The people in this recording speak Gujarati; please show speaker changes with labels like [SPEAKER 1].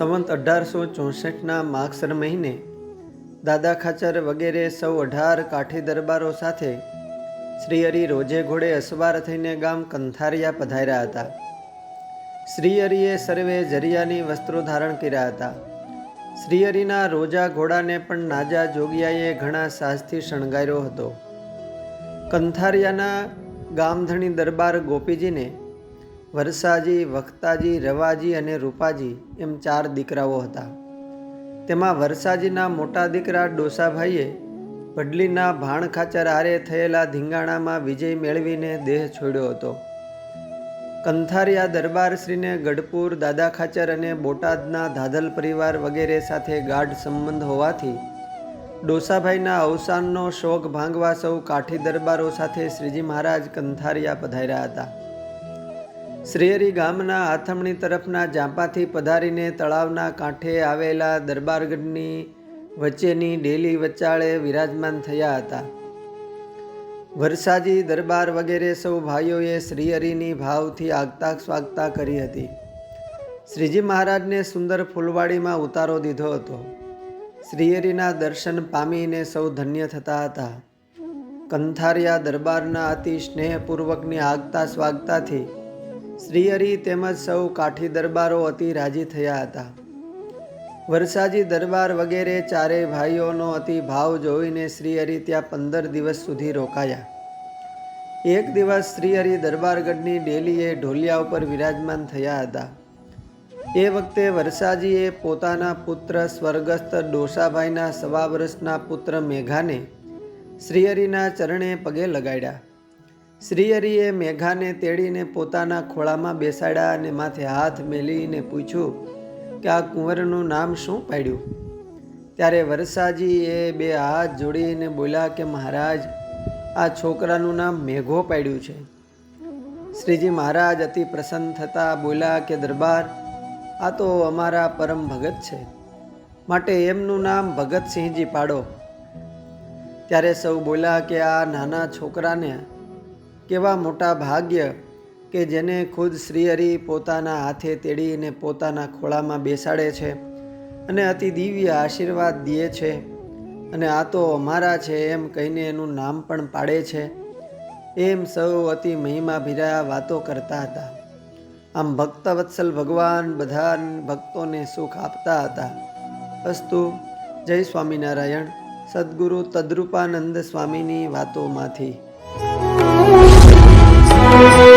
[SPEAKER 1] સંવંત અઢારસો ચોસઠના માગસર મહિને દાદા ખાચર વગેરે સૌ અઢાર કાઠી દરબારો સાથે શ્રીહરિ રોજે ઘોડે અસવાર થઈને ગામ કંથારિયા પધાર્યા હતા. શ્રીહરિએ સર્વે જરિયાની વસ્ત્રો ધારણ કર્યા હતા. શ્રીહરિના રોજા ઘોડાને પણ નાજા જોગિયાએ ઘણા સાહસથી શણગાર્યો હતો. કંથારિયાના ગામધણી દરબાર ગોપીજીને વરસાજી, વખતાજી, રવાજી અને રૂપાજી એમ ચાર દીકરાઓ હતા. તેમાં વરસાજીના મોટા દીકરા ડોસાભાઈએ પડલીના ભાણ ખાચર આરે થયેલા ધીંગાણામાં વિજય મેળવીને દેહ છોડ્યો હતો. કંથારિયા દરબારશ્રીને ગઢપુર, દાદા ખાચર અને બોટાદના ધાધલ પરિવાર વગેરે સાથે ગાઢ સંબંધ હોવાથી ડોસાભાઈના અવસાનનો શોક ભાંગવા સૌ કાઠી દરબારો સાથે શ્રીજી મહારાજ કંથારિયા પધાર્યા હતા. શ્રીહરી ગામના આથમણી તરફના જાંપાથી પધારીને તળાવના કાંઠે આવેલા દરબારગઢની વચ્ચેની ડેલી વચાળે વિરાજમાન થયા હતા. વરસાજી દરબાર વગેરે સૌ ભાઈઓએ શ્રીહરિની ભાવથી આગતા સ્વાગતા કરી હતી. શ્રીજી મહારાજને સુંદર ફૂલવાડીમાં ઉતારો દીધો હતો. શ્રીહરિના દર્શન પામીને સૌ ધન્ય થતા હતા. કંથારિયા દરબારના અતિ સ્નેહપૂર્વકની આગતા સ્વાગતાથી શ્રીહરિ તેમજ સૌ કાઠી દરબારો અતિ રાજી થયા હતા. વરસાજી દરબાર વગેરે ચારેય ભાઈઓનો અતિ ભાવ જોઈને શ્રીહરિ ત્યાં પંદર દિવસ સુધી રોકાયા. એક દિવસ શ્રીહરિ દરબારગઢની ડેલીએ ઢોલિયા ઉપર વિરાજમાન થયા હતા. એ વખતે વરસાજીએ પોતાના પુત્ર સ્વર્ગસ્થ ડોસાભાઈના સવા વર્ષના પુત્ર મેઘાને શ્રીહરિના ચરણે પગે લગાડ્યા. શ્રીહરિએ મેઘાને તેડીને પોતાના ખોળામાં બેસાડ્યા અને માથે હાથ મેલીને પૂછ્યું કે આ કુંવરનું નામ શું પાડ્યું? ત્યારે વરસાજીએ બે હાથ જોડીને બોલ્યા કે મહારાજ, આ છોકરાનું નામ મેઘો પાડ્યું છે. શ્રીજી મહારાજ અતિ પ્રસન્ન થતાં બોલ્યા કે દરબાર, આ તો અમારા પરમ ભગત છે. માટે એમનું નામ ભગતસિંહજી પાડો. ત્યારે સૌ બોલ્યા કે આ નાના છોકરાને કેવા મોટા ભાગ્ય કે જેને ખુદ શ્રીહરિ પોતાના હાથે તેડીને પોતાના ખોળામાં બેસાડે છે અને અતિ દિવ્ય આશીર્વાદ દે છે અને આ તો અમારા છે એમ કહીને એનું નામ પણ પાડે છે. એમ સૌ અતિ મહિમા ભીરા વાતો કરતા હતા. આમ ભક્તવત્સલ ભગવાન બધા ભક્તોને સુખ આપતા હતા. અસ્તુ, જય સ્વામિનારાયણ. સદગુરુ તદ્રુપાનંદ સ્વામીની વાતોમાંથી. Thank you.